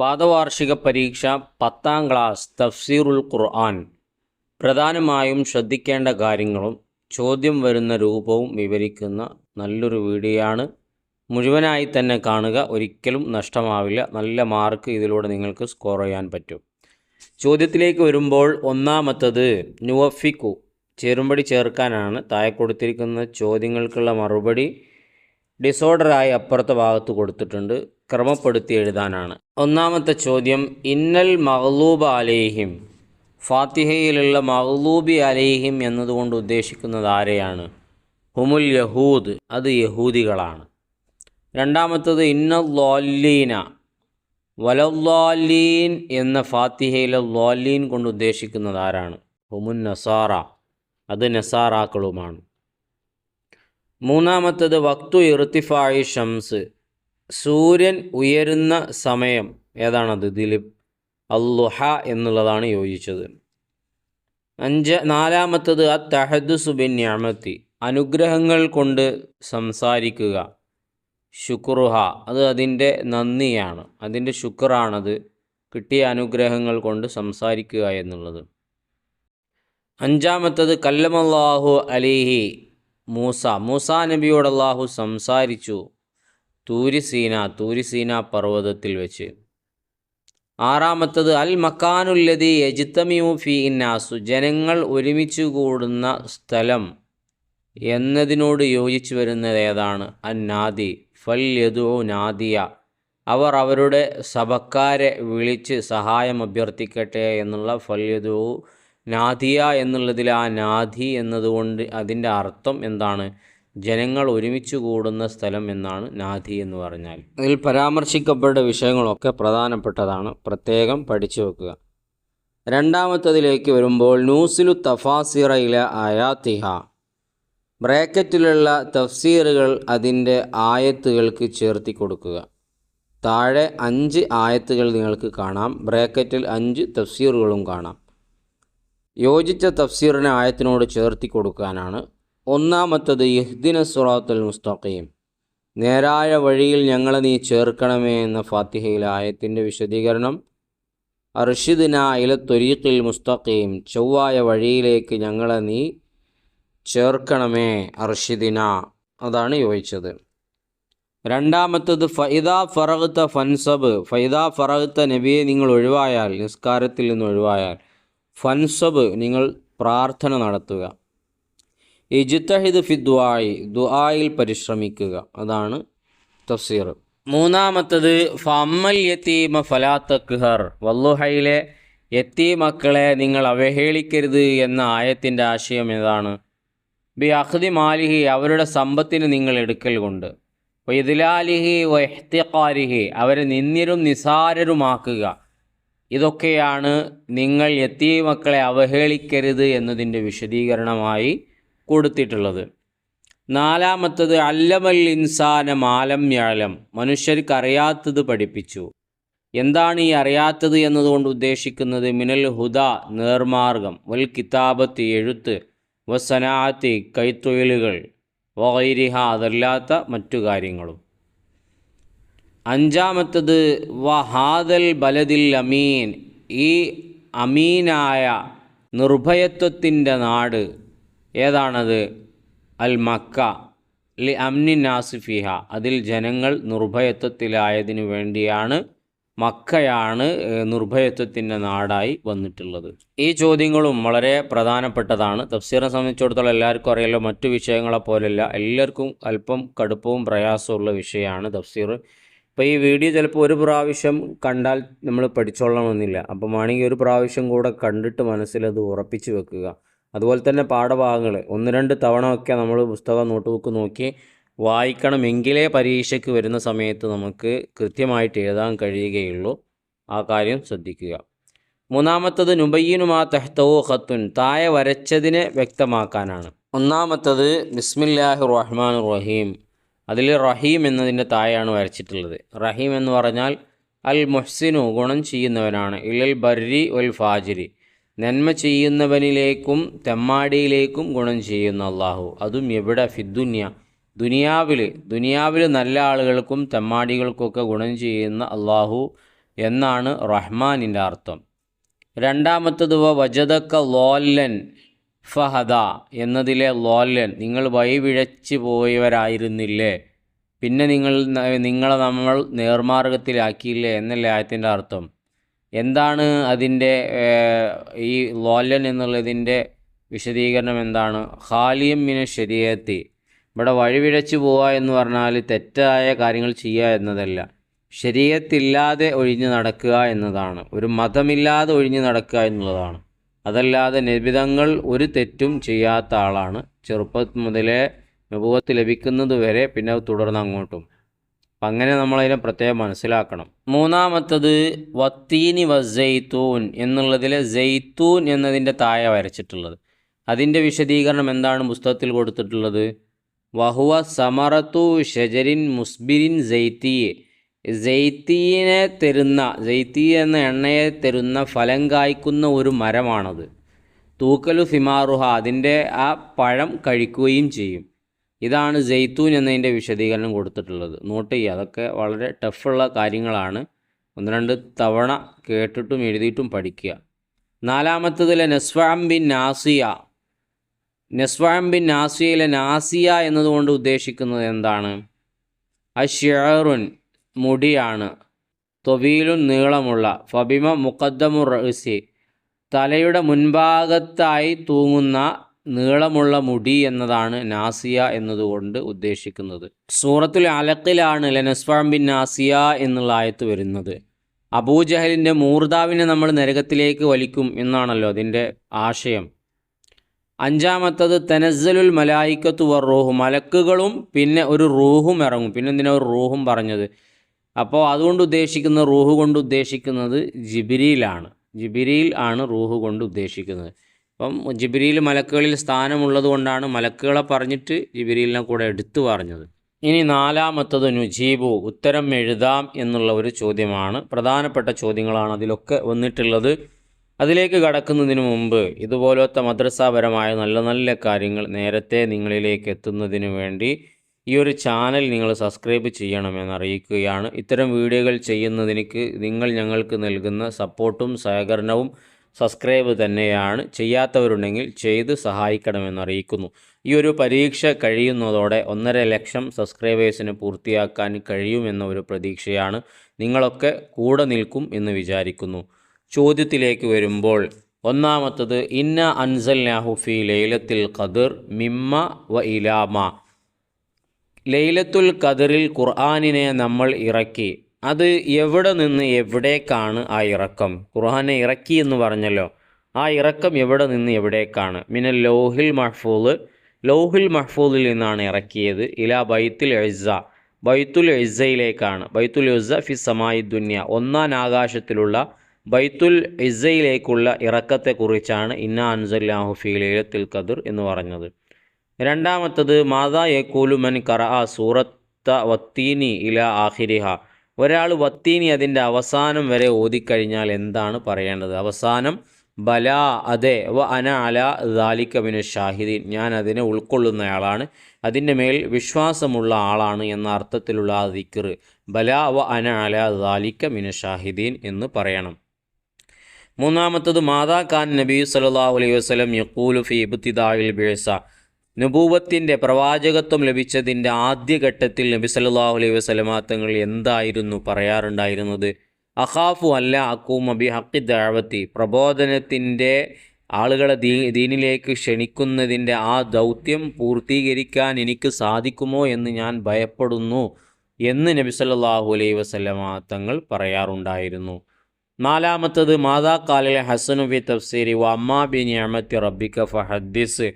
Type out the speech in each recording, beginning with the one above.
പാദവാർഷിക പരീക്ഷ പത്താം ക്ലാസ് തഫ്സീറുൽ ഖുർആൻ. പ്രധാനമായും ശ്രദ്ധിക്കേണ്ട കാര്യങ്ങളും ചോദ്യം വരുന്ന രൂപവും വിവരിക്കുന്ന നല്ലൊരു വീഡിയോ ആണ് മുഴുവനായി തന്നെ കാണുക ഒരിക്കലും നഷ്ടമാവില്ല. നല്ല മാർക്ക് ഇതിലൂടെ നിങ്ങൾക്ക് സ്കോർ ചെയ്യാൻ പറ്റും. ചോദ്യത്തിലേക്ക് വരുമ്പോൾ ഒന്നാമത്തത് നുവഫിക്കു ചേരുംപടി ചേർക്കാനാണ് താഴെ കൊടുത്തിരിക്കുന്ന ചോദ്യങ്ങൾക്കുള്ള മറുപടി. ഡിസോർഡറായി അപ്പുറത്തെ ഭാഗത്ത് കൊടുത്തിട്ടുണ്ട്. ക്രമപ്പെടുത്തി എഴുതാനാണ്. ഒന്നാമത്തെ ചോദ്യം ഇന്നൽ മഹ്ലൂബ് അലേഹിം? ഫാത്തിഹയിലുള്ള മഹ്ലൂബി അലേഹിം എന്നതുകൊണ്ട് ഉദ്ദേശിക്കുന്നത് ആരെയാണ്? ഹുമുൽ യഹൂദ്. അത് യഹൂദികളാണ്. രണ്ടാമത്തത് ഇന്ന ലോല്ലീന വലല്ലാലീൻ എന്ന ഫാത്തിഹയിലെ ലോല്ലീൻ കൊണ്ട് ഉദ്ദേശിക്കുന്നത് ആരാണ്? ഹുമുൻ നസാറ. അത് നസാറാക്കളുമാണ്. മൂന്നാമത്തത് വക്തു ഇർത്തിഫായി ഷംസ്. സൂര്യൻ ഉയരുന്ന സമയം. ഏതാണത്? ദിലിപ്. അല്ലുഹ എന്നുള്ളതാണ് യോജിച്ചത്. അഞ്ച് നാലാമത്തത് അ തഹദ് സുബിൻ ഞാമത്തി അനുഗ്രഹങ്ങൾ കൊണ്ട് സംസാരിക്കുക. ശുക്രുഹ. അത് അതിന്റെ നന്ദിയാണ്. അതിന്റെ ശുക്രാണത്. കിട്ടിയ അനുഗ്രഹങ്ങൾ കൊണ്ട് സംസാരിക്കുക എന്നുള്ളത്. അഞ്ചാമത്തത് കല്ലമല്ലാഹു അലിഹി. മൂസ മൂസ നബിയോട് അള്ളാഹു സംസാരിച്ചു തൂരിസീന തൂരിസീന പർവതത്തിൽ വെച്ച്. ആറാമത്തത് അൽ മക്കാനുല്ലതി യജിത്തമിയു ഫി ഇന്നാസു ജനങ്ങൾ ഒരുമിച്ച് കൂടുന്ന സ്ഥലം എന്നതിനോട് യോജിച്ചു വരുന്നത് ഏതാണ്? അന്നാദി നാദി ഫൽ യദു നാദിയ അവർ അവരുടെ സഭക്കാരെ വിളിച്ച് സഹായം അഭ്യർത്ഥിക്കട്ടെ എന്നുള്ള ഫൽ യദു നാദിയ എന്നുള്ളതിൽ ആ നാദി എന്നതുകൊണ്ട് അതിന്റെ അർത്ഥം എന്താണ്? ജനങ്ങൾ ഒരുമിച്ച് കൂടുന്ന സ്ഥലം എന്നാണ് നാദി എന്ന് പറഞ്ഞാൽ. അതിൽ പരാമർശിക്കപ്പെട്ട വിഷയങ്ങളൊക്കെ പ്രധാനപ്പെട്ടതാണ്. പ്രത്യേകം പഠിച്ചു വെക്കുക. രണ്ടാമത്തതിലേക്ക് വരുമ്പോൾ നൂസിലു തഫാസിറയില ആയാത്തിഹ. ബ്രാക്കറ്റിലുള്ള തഫ്സീറുകൾ അതിന്റെ ആയത്തുകൾക്ക് ചേർത്തി കൊടുക്കുക. താഴെ അഞ്ച് ആയത്തുകൾ നിങ്ങൾക്ക് കാണാം. ബ്രാക്കറ്റിൽ അഞ്ച് തഫ്സീറുകളും കാണാം. യോജിച്ച തഫ്സീറിനെ ആയത്തിനോട് ചേർത്തി കൊടുക്കാനാണ് ഒന്നാമത്തത് യഹ്ദിന സുറാത്തുൽ മുസ്തഖീം. നേരായ വഴിയിൽ ഞങ്ങളെ നീ ചേർക്കണമേ എന്ന ഫാത്തിഹയിലെ ആയത്തിന്റെ വിശദീകരണം. അർഷിദിന ഇല തൊരീഖിൽ മുസ്തഖീം ചൊവ്വായ വഴിയിലേക്ക് ഞങ്ങളെ നീ ചേർക്കണമേ അർഷിദിന. അതാണ് യോജിച്ചത്. രണ്ടാമത്തത് ഫൈദ ഫറഹത്ത ഫൻസബ് ഫൈദ ഫറഹത്ത നബിയെ നിങ്ങൾ ഒഴിവായാൽ നിസ്കാരത്തിൽ നിന്ന് ഒഴിവായാൽ ഫൻസബ് നിങ്ങൾ പ്രാർത്ഥന നടത്തുക. ഇജിത്തഹിദ് ഫി ദുആയി ദുആയിൽ പരിശ്രമിക്കുക. അതാണ് തഫ്സീർ. മൂന്നാമത്തത് ഫമ്മൽ യത്തീമ ഫലാത്തക്ഹർ വല്ലുഹയിലെ യത്തീ മക്കളെ നിങ്ങൾ അവഹേളിക്കരുത് എന്ന ആയത്തിന്റെ ആശയം ഏതാണ്? ബി അഹ്ദി മാലിഹി അവരുടെ സമ്പത്തിന് നിങ്ങൾ എടുക്കൽ കൊണ്ട്. വൈദിലാലിഹി വഹ്തിഖാരിഹി അവരെ നിന്ദ്യരും നിസാരരുമാക്കുക. ഇതൊക്കെയാണ് നിങ്ങൾ എത്തിയ മക്കളെ അവഹേളിക്കരുത് എന്നതിന്റെ വിശദീകരണമായി കൊടുത്തിട്ടുള്ളത്. നാലാമത്തത് അല്ലമൽ ഇൻസാന മാലം യാലം മനുഷ്യർക്ക് അറിയാത്തത് പഠിപ്പിച്ചു. എന്താണ് ഈ അറിയാത്തത് എന്നതുകൊണ്ട് ഉദ്ദേശിക്കുന്നത്? മിനൽ ഹുദ നേർമാർഗം. വൽ കിതാബത്ത് എഴുത്ത്. വസനാത്തി കൈത്തൊഴിലുകൾ. വൈരിഹ അതല്ലാത്ത മറ്റു കാര്യങ്ങളും. അഞ്ചാമത്തത് വഹാദൽ ബലദിൽ അമീൻ ഈ അമീനായ നിർഭയത്വത്തിന്റെ നാട്. ഏതാണത്? അൽ മക്ക. ലി അംനി നാസിഫിഹ. അതിൽ ജനങ്ങൾ നിർഭയത്വത്തിലായതിനു വേണ്ടിയാണ് മക്കയാണ് നിർഭയത്വത്തിന്റെ നാടായി വന്നിട്ടുള്ളത്. ഈ ചോദ്യങ്ങളും വളരെ പ്രധാനപ്പെട്ടതാണ്. തഫ്സീറിനെ സംബന്ധിച്ചിടത്തോളം എല്ലാവർക്കും അറിയാലോ മറ്റു വിഷയങ്ങളെ പോലെയല്ല. എല്ലാവർക്കും അല്പം കടുപ്പവും പ്രയാസമുള്ള വിഷയമാണ് തഫ്സീർ. ഇപ്പോൾ ഈ വീഡിയോ ചിലപ്പോൾ ഒരു പ്രാവശ്യം കണ്ടാൽ നമ്മൾ പഠിച്ചോളണമെന്നില്ല അപ്പം വേണമെങ്കിൽ ഒരു പ്രാവശ്യം കൂടെ കണ്ടിട്ട് മനസ്സിലത് ഉറപ്പിച്ച് വെക്കുക. അതുപോലെ തന്നെ പാഠഭാഗങ്ങൾ ഒന്ന് രണ്ട് തവണ ഒക്കെ നമ്മൾ പുസ്തകം നോട്ട് ബുക്ക് നോക്കി വായിക്കണമെങ്കിലേ പരീക്ഷയ്ക്ക് വരുന്ന സമയത്ത് നമുക്ക് കൃത്യമായിട്ട് എഴുതാൻ കഴിയുകയുള്ളൂ. ആ കാര്യം ശ്രദ്ധിക്കുക. മൂന്നാമത്തത് നുബയ്യനുമാ തെഹ്തവോ ഖത്തുൻ. താഴെ വരച്ചതിനെ വ്യക്തമാക്കാനാണ്. ഒന്നാമത്തത് ബിസ്മില്ലാഹി റഹ്മാൻ റഹീം. അതിൽ റഹീം എന്നതിന്റെ തായാണ് വരച്ചിട്ടുള്ളത്. റഹീം എന്ന് പറഞ്ഞാൽ അൽ മുഹ്സിനു ഗുണം ചെയ്യുന്നവനാണ്. ഇലൽ ബർരി വൽ ഫാജിരി. നന്മ ചെയ്യുന്നവനിലേക്കും തെമ്മാടിയിലേക്കും ഗുണം ചെയ്യുന്ന അള്ളാഹു. അതും എവിടെ? ഫിദ്ദുന്യ ദുനിയാവിൽ ദുനിയാവിൽ നല്ല ആളുകൾക്കും തെമ്മാടികൾക്കൊക്കെ ഗുണം ചെയ്യുന്ന അള്ളാഹു എന്നാണ് റഹ്മാനിന്റെ അർത്ഥം. രണ്ടാമത്തത് വജതക്ക ലോല്ലൻ. ഫഹദ എന്നതിലെ ലോലൻ നിങ്ങൾ വഴിപിഴച്ച് പോയവരായിരുന്നില്ലേ? പിന്നെ നിങ്ങൾ നിങ്ങളെ നമ്മൾ നേർമാർഗത്തിലാക്കിയില്ലേ എന്നല്ലേ ആയത്തിന്റെ അർത്ഥം. എന്താണ് അതിന്റെ ഈ ലോലൻ എന്നുള്ളതിന്റെ വിശദീകരണം എന്താണ്? ഖാലിയം മിന ശരീരത്തി ഇവിടെ വഴിപിഴച്ച് പോവുക എന്ന് പറഞ്ഞാൽ തെറ്റായ കാര്യങ്ങൾ ചെയ്യുക എന്നതല്ല. ശരീരത്തില്ലാതെ ഒഴിഞ്ഞു നടക്കുക എന്നതാണ്. ഒരു മതമില്ലാതെ ഒഴിഞ്ഞു നടക്കുക എന്നുള്ളതാണ്. അതല്ലാതെ നിബിതങ്ങൾ ഒരു തെറ്റും ചെയ്യാത്ത ആളാണ്. ചെറുപ്പം മുതലേ വിഭവത്തിൽ ലഭിക്കുന്നത് വരെ പിന്നെ തുടർന്ന് അങ്ങോട്ടും. അപ്പം അങ്ങനെ നമ്മളതിനെ പ്രത്യേകം മനസ്സിലാക്കണം. മൂന്നാമത്തത് വത്തീനി വസൈത്തൂൻ എന്നുള്ളതിലെ ജെയ്ത്തൂൻ എന്നതിന്റെ തായ വരച്ചിട്ടുള്ളത്. അതിന്റെ വിശദീകരണം എന്താണ് പുസ്തകത്തിൽ കൊടുത്തിട്ടുള്ളത്? വഹുവ സമറത്തു ഷജരിൻ മുസ്ബിരിൻ ജെയ്ത്തിയെ ജെയ്ത്തീനെ തരുന്ന ജെയ്ത്തി എന്ന എണ്ണയെ തരുന്ന ഫലം കായ്ക്കുന്ന ഒരു മരമാണത്. തൂക്കലു സിമാറുഹ അതിന്റെ ആ പഴം കഴിക്കുകയും ചെയ്യും. ഇതാണ് ജെയ്ത്തൂൻ എന്നതിന്റെ വിശദീകരണം കൊടുത്തിട്ടുള്ളത്. നോട്ട് ചെയ്യുക അതൊക്കെ വളരെ ടഫുള്ള കാര്യങ്ങളാണ്. ഒന്ന് രണ്ട് തവണ കേട്ടിട്ടും എഴുതിയിട്ടും പഠിക്കുക. നാലാമത്തതിലെ നെസ്വാം ബിൻ നാസിയ. നെസ്വാം ബിൻ നാസിയയിലെ നാസിയ എന്നതുകൊണ്ട് ഉദ്ദേശിക്കുന്നത് എന്താണ്? അഷ്യറുൻ മുടിയാണ്. തൊവിയിലും നീളമുള്ള. ഫബിമ മുഖദ്ദമു റഹ്സി തലയുടെ മുൻഭാഗത്തായി തൂങ്ങുന്ന നീളമുള്ള മുടി എന്നതാണ് നാസിയ എന്നതുകൊണ്ട് ഉദ്ദേശിക്കുന്നത്. സൂറത്തുൽ അലക്കിലാണ് ലനസ്ഫാം ബിൻ നാസിയ എന്നുള്ള ആയത്ത് വരുന്നത്. അബൂജഹലിന്റെ മൂർദാവിനെ നമ്മൾ നരകത്തിലേക്ക് വലിക്കും എന്നാണല്ലോ അതിന്റെ ആശയം. അഞ്ചാമത്തത് തനസ്സലുൽ മലായിക്കത്തു വർ റൂഹ്. മലക്കുകളും പിന്നെ ഒരു റൂഹും ഇറങ്ങും. പിന്നെ എന്തിനാ ഒരു റൂഹും പറഞ്ഞത്? അപ്പോൾ അതുകൊണ്ട് ഉദ്ദേശിക്കുന്ന റൂഹ് കൊണ്ട് ഉദ്ദേശിക്കുന്നത് ജിബിരിയിലാണ്. ജിബിരിയിൽ ആണ് റൂഹ് കൊണ്ട് ഉദ്ദേശിക്കുന്നത്. അപ്പം ജിബിരിയിൽ മലക്കുകളിൽ സ്ഥാനമുള്ളത് കൊണ്ടാണ് മലക്കുകളെ പറഞ്ഞിട്ട് ജിബിരിയിലിനെ കൂടെ എടുത്തു പറഞ്ഞത്. ഇനി നാലാമത്തത് നുജീബു ഉത്തരം എഴുതാം എന്നുള്ള ഒരു ചോദ്യമാണ്. പ്രധാനപ്പെട്ട ചോദ്യങ്ങളാണ് അതിലൊക്കെ വന്നിട്ടുള്ളത്. അതിലേക്ക് കടക്കുന്നതിന് മുമ്പ് ഇതുപോലത്തെ മദ്രസാപരമായ നല്ല നല്ല കാര്യങ്ങൾ നേരത്തെ നിങ്ങളിലേക്ക് എത്തുന്നതിന് വേണ്ടി ഈ ഒരു ചാനൽ നിങ്ങൾ സബ്സ്ക്രൈബ് ചെയ്യണമെന്ന് അറിയിക്കുകയാണ്. ഇത്തരം വീഡിയോകൾ ചെയ്യുന്നതിന് നിങ്ങൾ ഞങ്ങൾക്ക് നൽകുന്ന സപ്പോർട്ടും സഹകരണവും സബ്സ്ക്രൈബ് തന്നെയാണ്. ചെയ്യാത്തവരുണ്ടെങ്കിൽ ചെയ്ത് സഹായിക്കണമെന്ന് അറിയിക്കുന്നു. ഈ ഒരു പരീക്ഷ കഴിയുന്നതോടെ ഒന്നര ലക്ഷം സബ്സ്ക്രൈബേഴ്സിന് പൂർത്തിയാക്കാൻ കഴിയുമെന്ന ഒരു പ്രതീക്ഷയാണ് നിങ്ങളൊക്കെ കൂടെ നിൽക്കും എന്ന് വിചാരിക്കുന്നു. ചോദ്യത്തിലേക്ക് വരുമ്പോൾ ഒന്നാമത്തത് ഇന്ന അൻസൽ നാഹുഫി ലൈലത്തിൽ ഖദർ മിമ്മ വ ഇലാമ? ലൈലത്തുൽ ഖദറിൽ ഖുർആാനിനെ നമ്മൾ ഇറക്കി. അത് എവിടെ നിന്ന് എവിടേക്കാണ് ആ ഇറക്കം? ഖുർആാനെ ഇറക്കി എന്ന് പറഞ്ഞല്ലോ. ആ ഇറക്കം എവിടെ നിന്ന് എവിടേക്കാണ്? മിനൽ ലോഹിൽ മഹ്ഫൂദ് ലോഹിൽ മഹ്ഫൂലിൽ നിന്നാണ് ഇറക്കിയത്. ഇല ബൈത്തുൽ എഴ്സ ബൈത്തുൽ എഴ്സയിലേക്കാണ് ബൈത്തുൽ എഴ്സ ഫി സമായി ദുന്യ. ഒന്നാം ആകാശത്തിലുള്ള ബൈത്തുൽ ഇസയിലേക്കുള്ള ഇറക്കത്തെക്കുറിച്ചാണ് ഇന്ന അൻസല്ലാഹു ഫി ലൈലത്തുൽ ഖദർ എന്ന് പറഞ്ഞത്. രണ്ടാമത്തത് മാതാ യക്കൂലുമൻ കറ സൂറത്ത വത്തീനി ഇല ആഹിരിഹ ഒരാൾ വത്തീനി അതിന്റെ അവസാനം വരെ ഓതിക്കഴിഞ്ഞാൽ എന്താണ് പറയേണ്ടത്? അവസാനം ബല അതെ വ അന അല ദാലിക്കബിന് ഷാഹിദീൻ. ഞാൻ അതിനെ ഉൾക്കൊള്ളുന്നയാളാണ്. അതിന്റെ മേൽ വിശ്വാസമുള്ള ആളാണ് എന്ന അർത്ഥത്തിലുള്ള ആ ദിക്കർ ബല വ അന അല ദാലിക്ക മിന ഷാഹിദീൻ എന്ന് പറയണം. മൂന്നാമത്തത് മാതാ ഖാൻ നബി സല്ലാ അലൈഹി വസ്ലം യക്കൂലു ഫി ഇബ്തിദായിൽ ബിഴസ നുബൂവത്തിന്റെ പ്രവാചകത്വം ലഭിച്ചതിന്റെ ആദ്യഘട്ടത്തിൽ നബി സല്ലാഹു അലൈഹി വസ്ലമാങ്ങൾ എന്തായിരുന്നു പറയാറുണ്ടായിരുന്നത്? അഹാഫു അല്ല അക്കൂം അബി ഹക്കി ദാവത്തി പ്രബോധനത്തിന്റെ ആളുകളെ ദീ ദീനിലേക്ക് ക്ഷണിക്കുന്നതിന്റെ ആ ദൗത്യം പൂർത്തീകരിക്കാൻ എനിക്ക് സാധിക്കുമോ എന്ന് ഞാൻ ഭയപ്പെടുന്നു എന്ന് നബി സല്ലാഹു അലൈഹി വസ്ലമാങ്ങൾ പറയാറുണ്ടായിരുന്നു. നാലാമത്തത് മാതാക്കാലിലെ ഹസനുബി തഫ്സീരി വ ബി നിയമത്തി റബ്ബിക്ക ഫഹദ്ദിസ്.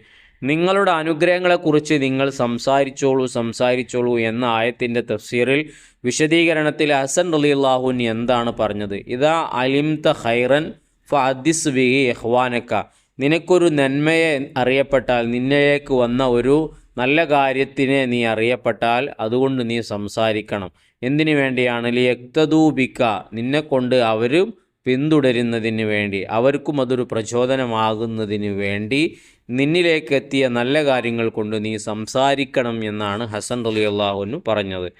നിങ്ങളുടെ അനുഗ്രഹങ്ങളെക്കുറിച്ച് നിങ്ങൾ സംസാരിച്ചോളൂ സംസാരിച്ചോളൂ എന്ന ആയത്തിന്റെ തഫ്സീറിൽ വിശദീകരണത്തിൽ ഹസൻ റലിയുള്ളാഹുൻ എന്താണ് പറഞ്ഞത്? ഇതാ അലിംത ഹൈറൻ ഫിസ് വിഹി എഹ്വാനക്ക നിനക്കൊരു നന്മയെ അറിയപ്പെട്ടാൽ നിന്നിലേക്ക് വന്ന ഒരു നല്ല കാര്യത്തിനെ നീ അറിയപ്പെട്ടാൽ അതുകൊണ്ട് നീ സംസാരിക്കണം. എന്തിനു വേണ്ടിയാണ്? ലിയക്തദൂബിക്ക നിന്നെ കൊണ്ട് അവരും പിന്തുടരുന്നതിന് വേണ്ടി അവർക്കും അതൊരു പ്രചോദനമാകുന്നതിന് വേണ്ടി നിന്നിലേക്ക് എത്തിയ നല്ല കാര്യങ്ങൾ കൊണ്ട് നീ സംസാരിക്കണം എന്നാണ് ഹസൻ റലി അള്ളാഹുനു പറഞ്ഞത്.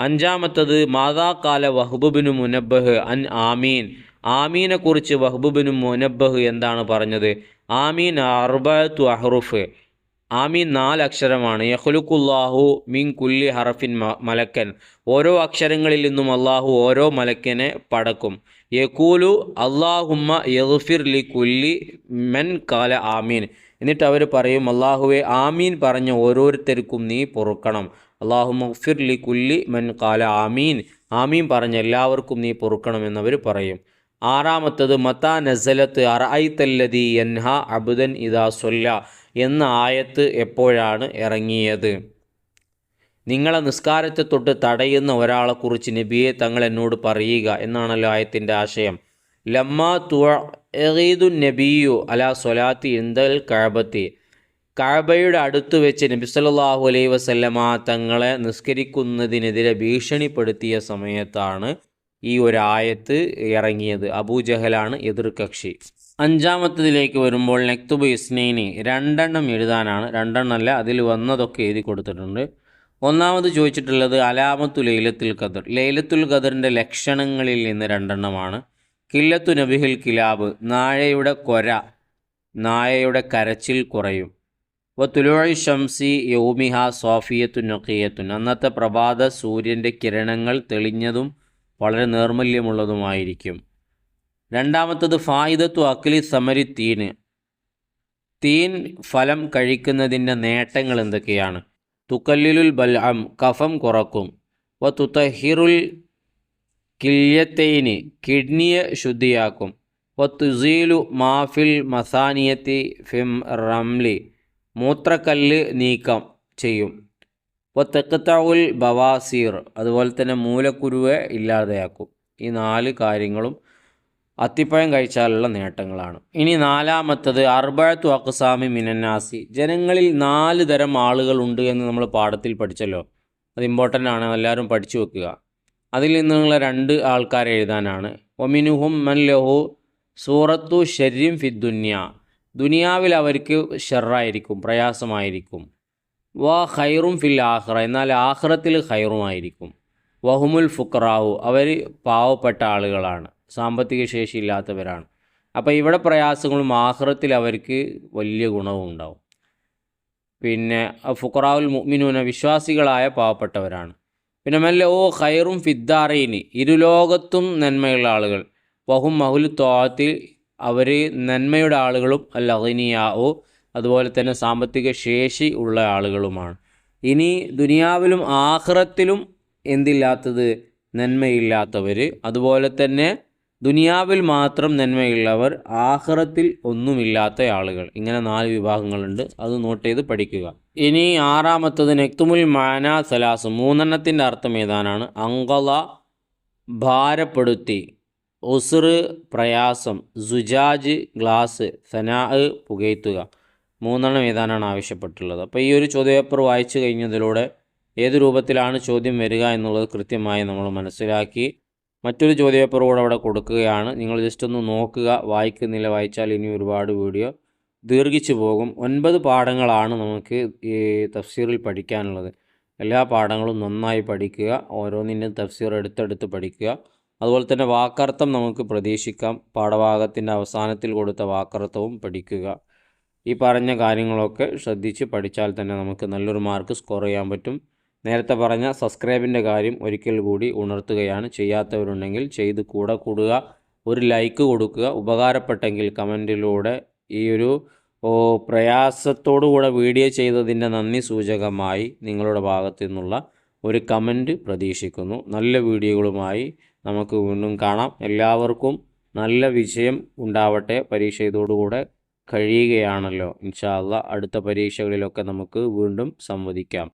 അഞ്ചാമത്തത് മാതാകാല വഹ്ബുബിനു മുനബ്ബഹ് അൻ ആമീൻ. ആമീനെക്കുറിച്ച് വഹ്ബുബിനു മുനബ്ബഹ് എന്താണ് പറഞ്ഞത്? ആമീൻ അർബത്തു അഹ്റുഫ്. ആമീൻ നാല് അക്ഷരമാണ് യഹ്ലുക്കുല്ലാഹു മിൻ കുല്ലി ഹറഫിൻ മലക്കൻ. ഓരോ അക്ഷരങ്ങളിൽ നിന്നും അള്ളാഹു ഓരോ മലക്കനെ പടക്കും. യക്കൂലു അള്ളാഹുമ്മ യഗ്ഫിർ ലി കുല്ലി മെൻ കാല ആമീൻ. എന്നിട്ട് അവർ പറയും അള്ളാഹുവെ ആമീൻ പറഞ്ഞ ഓരോരുത്തർക്കും നീ പൊറുക്കണം. അള്ളാഹു മഗ്ഫിർ ലി കുല്ലി മൻ കാല ആമീൻ. ആമീൻ പറഞ്ഞ എല്ലാവർക്കും നീ പൊറുക്കണം എന്നവർ പറയും. ആറാമത്തത് മത്താ നസലത്ത് അറായിത്തല്ലതി എൻഹ അബുദൻ ഇദാ സൊല്ല എന്ന ആയത്ത് എപ്പോഴാണ് ഇറങ്ങിയത്? നിങ്ങളെ നിസ്കാരത്തെ തൊട്ട് തടയുന്ന ഒരാളെക്കുറിച്ച് നബിയെ തങ്ങൾ എന്നോട് പറയുക എന്നാണല്ലോ ആയത്തിന്റെ ആശയം. ലമ്മ തുഴീദു നബിയു അലാ സൊലാത്തി ഇന്ദൽ കഴബത്തി കഴബയുടെ അടുത്ത് വെച്ച് നബി സല്ലാഹു അലൈഹി വസല്ലമ തങ്ങളെ നിസ്കരിക്കുന്നതിനെതിരെ ഭീഷണിപ്പെടുത്തിയ സമയത്താണ് ഈ ഒരു ആയത്ത് ഇറങ്ങിയത്. അബൂജഹലാണ് എതിർകക്ഷി. അഞ്ചാമത്തതിലേക്ക് വരുമ്പോൾ നെക്തുബ് ഇസ്നൈനി രണ്ടെണ്ണം എഴുതാനാണ്. രണ്ടെണ്ണമല്ല അതിൽ വന്നതൊക്കെ എഴുതി കൊടുത്തിട്ടുണ്ട്. ഒന്നാമത് ചോദിച്ചിട്ടുള്ളത് അലാമത്തു ലൈലത്തുൽ ഖദർ. ലൈലത്തുൽ ഖദറിന്റെ ലക്ഷണങ്ങളിൽ നിന്ന് രണ്ടെണ്ണമാണ്. കില്ലത്തു നബിഹിൽ കിലാബ് നായയുടെ കൊര നായയുടെ കരച്ചിൽ കുറയും. വ തുലോഴി ഷംസി യൗമിഹ സോഫിയത്തു നൊക്കിയത്തുൻ അന്നത്തെ പ്രഭാത സൂര്യന്റെ കിരണങ്ങൾ തെളിഞ്ഞതും വളരെ നേർമല്യമുള്ളതുമായിരിക്കും. രണ്ടാമത്തത് ഫായിദത്തു അക്ലി സമരി തീന് തീൻ ഫലം കഴിക്കുന്നതിന്റെ നേട്ടങ്ങൾ എന്തൊക്കെയാണ്? തുക്കല്ലിലുൽ ബൽഅം കഫം കുറക്കും. വ തുത്തഹിറുൽ കില്യത്തൈന് കിഡ്നിയെ ശുദ്ധിയാക്കും. ഒത്തുസീലു തുസീലു മാഫിൽ മസാനിയത്തി ഫിം റംലി മൂത്രക്കല്ല് നീക്കം ചെയ്യും. വ തെക്കത്തവുൽ ബവാസീർ അതുപോലെ തന്നെ മൂലക്കുരുവെ ഇല്ലാതെയാക്കും. ഈ നാല് കാര്യങ്ങളും അത്തിപ്പഴം കഴിച്ചാലുള്ള നേട്ടങ്ങളാണ്. ഇനി നാലാമത്തത് അർബഴത്തു അക്സാമി മിനന്നാസി. ജനങ്ങളിൽ നാല് തരം ആളുകളുണ്ട് എന്ന് നമ്മൾ പാഠത്തിൽ പഠിച്ചല്ലോ. അത് ഇമ്പോർട്ടന്റ് ആണ്. എല്ലാവരും പഠിച്ചു വെക്കുക. അതിൽ നിന്നുള്ള രണ്ട് ആൾക്കാരെ എഴുതാനാണ്. ഒമിനുഹും മൻ ലഹു സൂറത്തു ഷെരിം ഫി ദുന്യ. ദുനിയാവിൽ അവർക്ക് ഷെറായിരിക്കും പ്രയാസമായിരിക്കും. വ ഖൈറും ഫിൽ ആഹ്റ എന്നാൽ ആഹ്റത്തിൽ ഖൈറുമായിരിക്കും. വഹുമുൽ ഫുക്രാവു അവർ പാവപ്പെട്ട ആളുകളാണ് സാമ്പത്തിക ശേഷി ഇല്ലാത്തവരാണ്. അപ്പോൾ ഇവിടെ പ്രയാസങ്ങളും ആഹ്റത്തിൽ അവർക്ക് വലിയ ഗുണവും ഉണ്ടാവും. പിന്നെ ഫുക്രാവുൽ മുഅ്മിനൂന വിശ്വാസികളായ പാവപ്പെട്ടവരാണ്. പിന്നെ മെല്ലെ ഓ ഖൈറും ഫിദ്ദാറീനി. ഇരുലോകത്തും നന്മയുള്ള ആളുകൾ. വഹും മഹുൽ തോത്തിൽ അവർ നന്മയുടെ ആളുകളും അൽ അഹിനിയാവോ അതുപോലെ തന്നെ സാമ്പത്തിക ശേഷി ഉള്ള ആളുകളുമാണ്. ഇനി ദുനിയാവിലും ആഹ്റത്തിലും എന്തില്ലാത്തത്? നന്മയില്ലാത്തവർ അതുപോലെ തന്നെ ദുനിയാവിൽ മാത്രം നന്മയുള്ളവർ ആഹ്റത്തിൽ ഒന്നുമില്ലാത്ത ആളുകൾ. ഇങ്ങനെ നാല് വിഭാഗങ്ങളുണ്ട്. അത് നോട്ട് ചെയ്ത് പഠിക്കുക. ഇനി ആറാമത്തത് നെക്തുമുൽ മാന സലാസ്. മൂന്നെണ്ണത്തിന്റെ അർത്ഥം ഏതാനാണ്? അങ്കല ഭാരപ്പെടുത്തി ഒസുറ് പ്രയാസം സുജാജ് ഗ്ലാസ് സനാ പുകയത്തുക. മൂന്നെണ്ണം ഏതാനാണ് ആവശ്യപ്പെട്ടുള്ളത്? അപ്പോൾ ഈ ഒരു ചോദ്യപേപ്പർ വായിച്ചു കഴിഞ്ഞതിലൂടെ ഏത് രൂപത്തിലാണ് ചോദ്യം വരിക എന്നുള്ളത് കൃത്യമായി നമ്മൾ മനസ്സിലാക്കി മറ്റൊരു ചോദ്യപേപ്പർ കൂടെ അവിടെ കൊടുക്കുകയാണ്. നിങ്ങൾ ജസ്റ്റ് ഒന്ന് നോക്കുക വായിക്കുന്നില്ല വായിച്ചാൽ ഇനി ഒരുപാട് വീഡിയോ ദീർഘിച്ചു പോകും. ഒൻപത് പാഠങ്ങളാണ് നമുക്ക് ഈ തഫ്സീറിൽ പഠിക്കാനുള്ളത്. എല്ലാ പാഠങ്ങളും നന്നായി പഠിക്കുക ഓരോന്നിന്റെ തഫ്സീർ എടുത്തെടുത്ത് പഠിക്കുക. അതുപോലെ തന്നെ വാക്കർത്ഥം നമുക്ക് പ്രതീക്ഷിക്കാം. പാഠഭാഗത്തിന്റെ അവസാനത്തിൽ കൊടുത്ത വാക്കർത്ഥവും പഠിക്കുക. ഈ പറഞ്ഞ കാര്യങ്ങളൊക്കെ ശ്രദ്ധിച്ച് പഠിച്ചാൽ തന്നെ നമുക്ക് നല്ലൊരു മാർക്ക് സ്കോർ ചെയ്യാൻ പറ്റും. നേരത്തെ പറഞ്ഞ സബ്സ്ക്രൈബിന്റെ കാര്യം ഒരിക്കൽ കൂടി ഉണർത്തുകയാണ്. ചെയ്യാത്തവരുണ്ടെങ്കിൽ ചെയ്ത് കൂടെ കൂടുക. ഒരു ലൈക്ക് കൊടുക്കുക. ഉപകാരപ്പെട്ടെങ്കിൽ കമന്റിലൂടെ ഈ ഒരു പ്രയാസത്തോടുകൂടെ വീഡിയോ ചെയ്തതിന്റെ നന്ദി സൂചകമായി നിങ്ങളുടെ ഭാഗത്തു നിന്നുള്ള ഒരു കമന്റ് പ്രതീക്ഷിക്കുന്നു. നല്ല വീഡിയോകളുമായി നമുക്ക് വീണ്ടും കാണാം. എല്ലാവർക്കും നല്ല വിജയം ഉണ്ടാവട്ടെ. പരീക്ഷ ഇതോടുകൂടെ കഴിയുകയാണല്ലോ. ഇൻഷാല്ല അടുത്ത പരീക്ഷകളിലൊക്കെ നമുക്ക് വീണ്ടും സംവദിക്കാം.